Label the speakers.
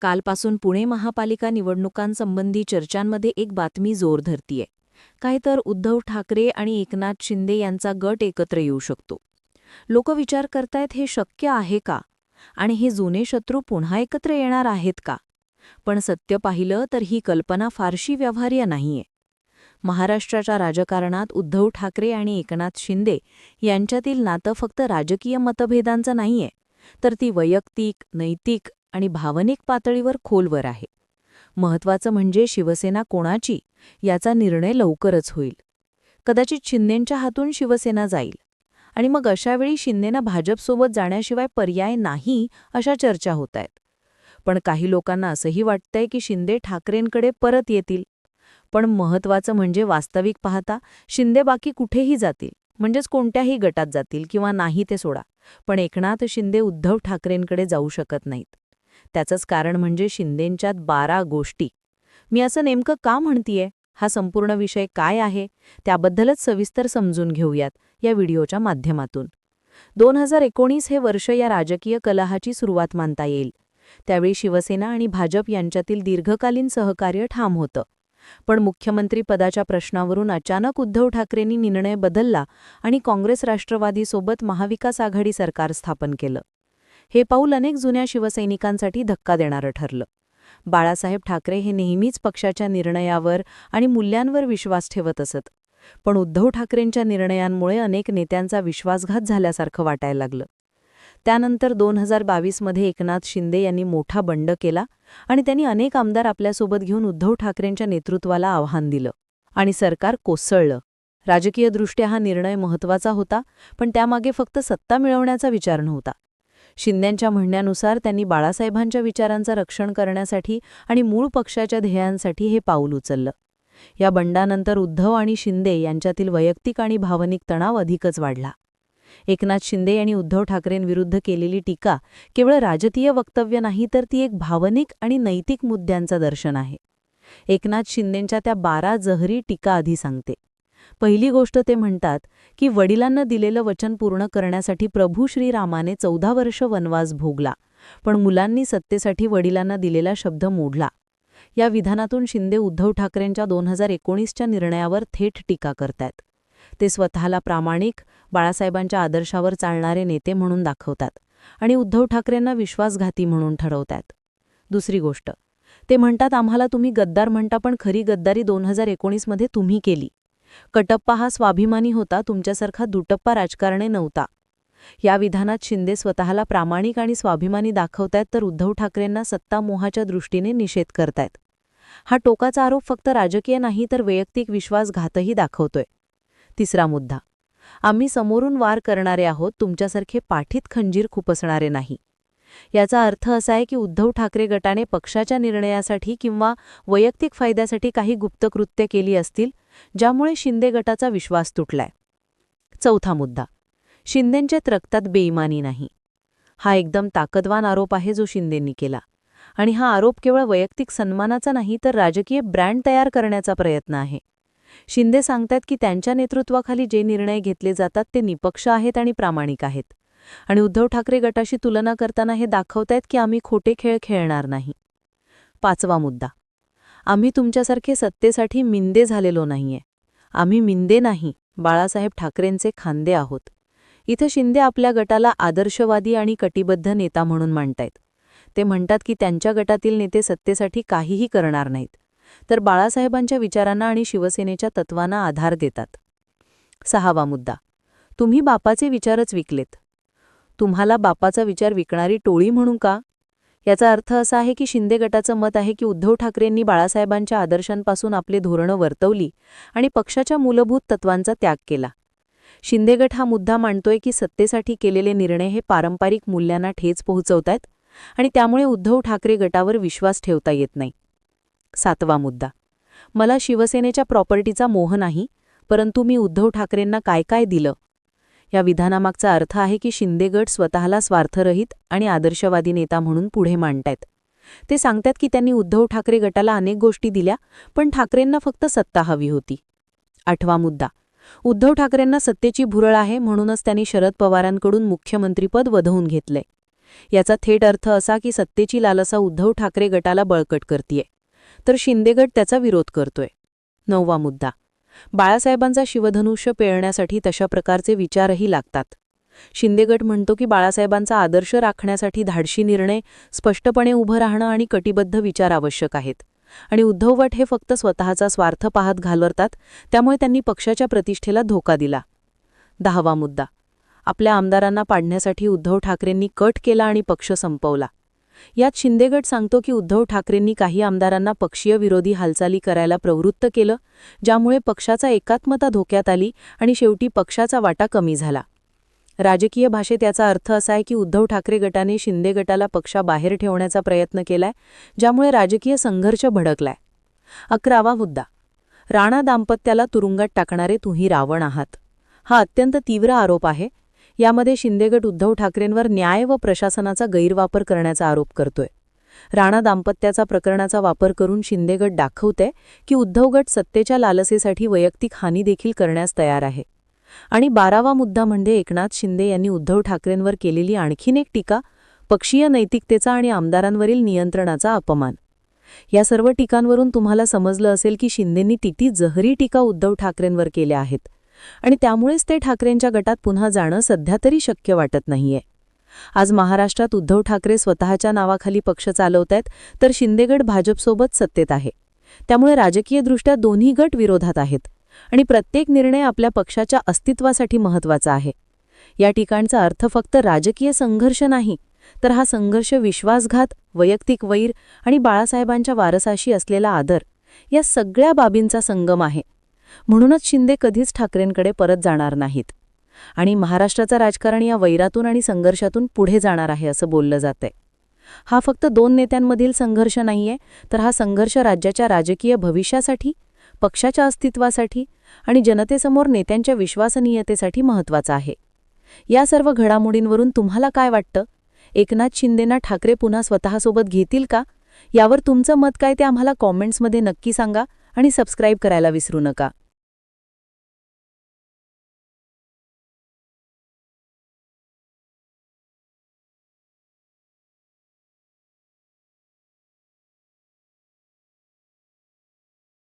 Speaker 1: कालपासून पुणे महापालिका निवडणुकांसंबंधी चर्चांमध्ये एक बातमी जोर धरतीये. काय तर उद्धव ठाकरे आणि एकनाथ शिंदे यांचा गट एकत्र येऊ शकतो. लोक विचार करतायत हे शक्य आहे का? आणि हे जुने शत्रू पुन्हा एकत्र येणार आहेत का? पण सत्य पाहिलं तर ही कल्पना फारशी व्यवहार्य नाहीये. महाराष्ट्राच्या राजकारणात उद्धव ठाकरे आणि एकनाथ शिंदे यांच्यातील नातं फक्त राजकीय मतभेदांचं नाहीये तर ती वैयक्तिक नैतिक आणि भावनिक पातळीवर खोलवर आहे. महत्वाचं म्हणजे शिवसेना कोणाची याचा निर्णय लवकरच होईल. कदाचित शिंदेंच्या हातून शिवसेना जाईल. आणि मग अशावेळी शिंदेना भाजपसोबत जाण्याशिवाय पर्याय नाही अशा चर्चा होत आहेत पण काही लोकांना असंही वाटतंय की शिंदे ठाकरेंकडे परत येतील. पण महत्वाचं म्हणजे वास्तविक पाहता शिंदे बाकी कुठेही जातील म्हणजेच कोणत्याही गटात जातील किंवा नाही ते सोडा. पण एकनाथ शिंदे उद्धव ठाकरेंकडे जाऊ शकत नाहीत. त्याचंच कारण म्हणजे शिंदेंच्यात बारा गोष्टी. मी असं नेमकं का म्हणतीये? हा संपूर्ण विषय काय आहे? त्याबद्दलच सविस्तर समजून घेऊयात या व्हिडिओच्या माध्यमातून. दोन हजार एकोणीस हे वर्ष या राजकीय कलहाची सुरुवात मानता येईल. त्यावेळी शिवसेना आणि भाजप यांच्यातील दीर्घकालीन सहकार्य ठाम होतं. पण मुख्यमंत्री पदाच्या प्रश्नावरून अचानक उद्धव ठाकरेंनी निर्णय बदलला आणि काँग्रेस राष्ट्रवादीसोबत महाविकास आघाडी सरकार स्थापन केलं. हे पाऊल अनेक जुन्या शिवसैनिकांसाठी धक्का देणारं ठरलं. बाळासाहेब ठाकरे हे नेहमीच पक्षाच्या निर्णयावर आणि मूल्यांवर विश्वास ठेवत असत. पण उद्धव ठाकरेंच्या निर्णयांमुळे अनेक नेत्यांचा विश्वासघात झाल्यासारखं वाटायला लागलं. त्यानंतर दोन हजार बावीसमध्ये एकनाथ शिंदे यांनी मोठा बंड केला आणि त्यांनी अनेक आमदार आपल्यासोबत घेऊन उद्धव ठाकरेंच्या नेतृत्वाला आव्हान दिलं आणि सरकार कोसळलं. राजकीयदृष्ट्या हा निर्णय महत्त्वाचा होता पण त्यामागे फक्त सत्ता मिळवण्याचा विचार नव्हता. शिंद्यांच्या म्हणण्यानुसार त्यांनी बाळासाहेबांच्या विचारांचं रक्षण करण्यासाठी आणि मूळ पक्षाच्या ध्येयांसाठी हे पाऊल उचललं. या बंडानंतर उद्धव आणि शिंदे यांच्यातील वैयक्तिक आणि भावनिक तणाव अधिकच वाढला. एकनाथ शिंदे आणि उद्धव ठाकरेंविरुद्ध केलेली टीका केवळ राजकीय वक्तव्य नाही तर ती एक भावनिक आणि नैतिक मुद्द्यांचं दर्शन आहे. एकनाथ शिंदेंच्या त्या बारा जहरी टीका आधी सांगते. पहिली गोष्ट ते म्हणतात की वडिलांना दिलेलं वचन पूर्ण करण्यासाठी प्रभू श्रीरामाने चौदा वर्ष वनवास भोगला पण मुलांनी सत्तेसाठी वडिलांना दिलेला शब्द मोडला. या विधानातून शिंदे उद्धव ठाकरेंच्या दोन हजार एकोणीसच्या निर्णयावर थेट टीका करतात. ते स्वतःला प्रामाणिक बाळासाहेबांच्या आदर्शावर चालणारे नेते म्हणून दाखवतात आणि उद्धव ठाकरेंना विश्वासघाती म्हणून ठरवतात. दुसरी गोष्ट ते म्हणतात आम्हाला तुम्ही गद्दार म्हणता पण खरी गद्दारी दोन हजार एकोणीसमध्ये तुम्ही केली. कटप्पा हा स्वाभिमानी होता तुमच्यासारखा दुटप्पा राजकारणे नव्हता. या विधानात शिंदे स्वतःला प्रामाणिक आणि स्वाभिमानी दाखवतायत तर उद्धव ठाकरेंना सत्ता मोहाच्या दृष्टीने निषेध करतायत. हा टोकाचा आरोप फक्त राजकीय नाही तर वैयक्तिक विश्वासघातही दाखवतोय. तिसरा मुद्दा. आम्ही समोरून वार करणारे आहोत तुमच्यासारखे पाठीत खंजीर खुपसणारे नाही. याचा अर्थ असा आहे की उद्धव ठाकरे गटाने पक्षाच्या निर्णयासाठी किंवा वैयक्तिक फायद्यासाठी काही गुप्तकृत्य केली असतील ज्यामुळे शिंदे गटाचा विश्वास तुटलाय. चौथा मुद्दा. शिंदेंच्यात रक्तात बेईमानी नाही. हा एकदम ताकदवान आरोप आहे जो शिंदेंनी केला. आणि हा आरोप केवळ वैयक्तिक सन्मानाचा नाही तर राजकीय ब्रँड तयार करण्याचा प्रयत्न आहे. शिंदे सांगतात की त्यांच्या नेतृत्वाखाली जे निर्णय घेतले जातात ते निपक्ष आहेत आणि प्रामाणिक आहेत. आणि उद्धव ठाकरे गटाशी तुलना करताना हे दाखवतायत की आम्ही खोटे खेळ खेळणार नाही. पाचवा मुद्दा. आम्ही तुमच्यासारखे सत्तेसाठी मिंदे झालेलो नाहीये. आम्ही मिंदे नाही बाळासाहेब ठाकरेंचे खांदे आहोत. इथं शिंदे आपल्या गटाला आदर्शवादी आणि कटिबद्ध नेता म्हणून मांडतायत. ते म्हणतात की त्यांच्या गटातील नेते सत्तेसाठी काहीही करणार नाहीत. तर बाळासाहेबांच्या विचारांना आणि शिवसेनेच्या तत्वांना आधार देतात. सहावा मुद्दा. तुम्ही बापाचे विचारच विकलेत. तुम्हाला बापाचा विचार विकणारी टोळी म्हणू का? याचा अर्थ असा आहे की शिंदे गटाचं मत आहे की उद्धव ठाकरेंनी बाळासाहेबांच्या आदर्शांपासून आपले धोरणं वर्तवली आणि पक्षाच्या मूलभूत तत्वांचा त्याग केला. शिंदेगट हा मुद्दा मांडतोय की सत्तेसाठी केलेले निर्णय हे पारंपरिक मूल्यांना ठेच पोहोचवतायत आणि त्यामुळे उद्धव ठाकरे गटावर विश्वास ठेवता येत नाही. सातवा मुद्दा. मला शिवसेनेच्या प्रॉपर्टीचा मोह नाही परंतु मी उद्धव ठाकरेंना काय काय दिलं? या विधानामागचा अर्थ आहे की शिंदेगट स्वतःला स्वार्थरहित आणि आदर्शवादी नेता म्हणून पुढे मांडतायत. ते सांगतात की त्यांनी उद्धव ठाकरे गटाला अनेक गोष्टी दिल्या पण ठाकरेंना फक्त सत्ता हवी होती. आठवा मुद्दा. उद्धव ठाकरेंना सत्तेची भुरळ आहे म्हणूनच त्यांनी शरद पवारांकडून मुख्यमंत्रीपद वधवून घेतलंय. याचा थेट अर्थ असा की सत्तेची लालसा उद्धव ठाकरे गटाला बळकट करतीये. तर शिंदे गट त्याचा विरोध करतोय. नववा मुद्दा. बाळासाहेबांचा शिवधनुष्य पेळण्यासाठी तशा प्रकारचे विचारही लागतात. शिंदेगट म्हणतो की बाळासाहेबांचा आदर्श राखण्यासाठी धाडशी निर्णय स्पष्टपणे उभं राहणं आणि कटिबद्ध विचार आवश्यक आहेत. आणि उद्धववट हे फक्त स्वतःचा स्वार्थ पाहत घालवतात त्यामुळे त्यांनी पक्षाच्या प्रतिष्ठेला धोका दिला. दहावा मुद्दा. आपल्या आमदारांना पाडण्यासाठी उद्धव ठाकरेंनी कट केला आणि पक्ष संपवला. यात शिंदेगड सांगतो की उद्धव ठाकरेंनी काही आमदारांना पक्षीय विरोधी हालचाली करायला प्रवृत्त केलं ज्यामुळे पक्षाचा एकात्मता धोक्यात आली आणि शेवटी पक्षाचा वाटा कमी झाला. राजकीय भाषेत याचा अर्थ असा आहे की उद्धव ठाकरे गटाने शिंदे गटाला पक्षाबाहेर ठेवण्याचा प्रयत्न केलाय ज्यामुळे राजकीय संघर्ष भडकलाय. अकरावा मुद्दा. राणा दाम्पत्याला तुरुंगात टाकणारे तुम्ही रावण आहात. हा अत्यंत तीव्र आरोप आहे. यामध्ये शिंदेगट उद्धव ठाकरेंवर न्याय व प्रशासनाचा गैरवापर करण्याचा आरोप करतोय. राणा दाम्पत्याचा प्रकरणाचा वापर करून शिंदेगट दाखवते की उद्धवगट सत्तेच्या लालसेसाठी वैयक्तिक हानी देखील करण्यास तयार आहे. आणि बारावा मुद्दा म्हणजे एकनाथ शिंदे यांनी उद्धव ठाकरेंवर केलेली आणखीन एक टीका पक्षीय नैतिकतेचा आणि आमदारांवरील नियंत्रणाचा अपमान. या सर्व टीकांवरून तुम्हाला समजलं असेल की शिंदेंनी तिती जहरी टीका उद्धव ठाकरेंवर केल्या आहेत. आणि त्यामुळेच ते ठाकरेंच्या गटात पुन्हा जाणं सध्या तरी शक्य वाटत नाहीये. आज महाराष्ट्रात उद्धव ठाकरे स्वतःच्या नावाखाली पक्ष चालवतायत तर शिंदेगड भाजपसोबत सत्तेत आहे. त्यामुळे राजकीयदृष्ट्या दोन्ही गट विरोधात आहेत आणि प्रत्येक निर्णय आपल्या पक्षाच्या अस्तित्वासाठी महत्त्वाचा आहे. या ठिकाणचा अर्थ फक्त राजकीय संघर्ष नाही तर हा संघर्ष विश्वासघात वैयक्तिक वैर आणि बाळासाहेबांच्या वारसाशी असलेला आदर या सगळ्या बाबींचा संगम आहे. म्हणूनच शिंदे कधीच ठाकरेंकडे परत जाणार नाहीत. आणि महाराष्ट्राचा राजकारण या वैरातून आणि संघर्षातून पुढे जाणार आहे असं बोललं जातंय. हा फक्त दोन नेत्यांमधील संघर्ष नाहीये तर हा संघर्ष राज्याच्या राजकीय भविष्यासाठी पक्षाच्या अस्तित्वासाठी आणि जनतेसमोर नेत्यांच्या विश्वसनीयतेसाठी महत्त्वाचा आहे. या सर्व घडामोडींवरून तुम्हाला काय वाटतं? एकनाथ शिंदेना ठाकरे पुन्हा स्वतःसोबत घेतील का? यावर तुमचं मत काय ते आम्हाला कॉमेंट्समध्ये नक्की सांगा आणि सबस्क्राईब करायला विसरू नका.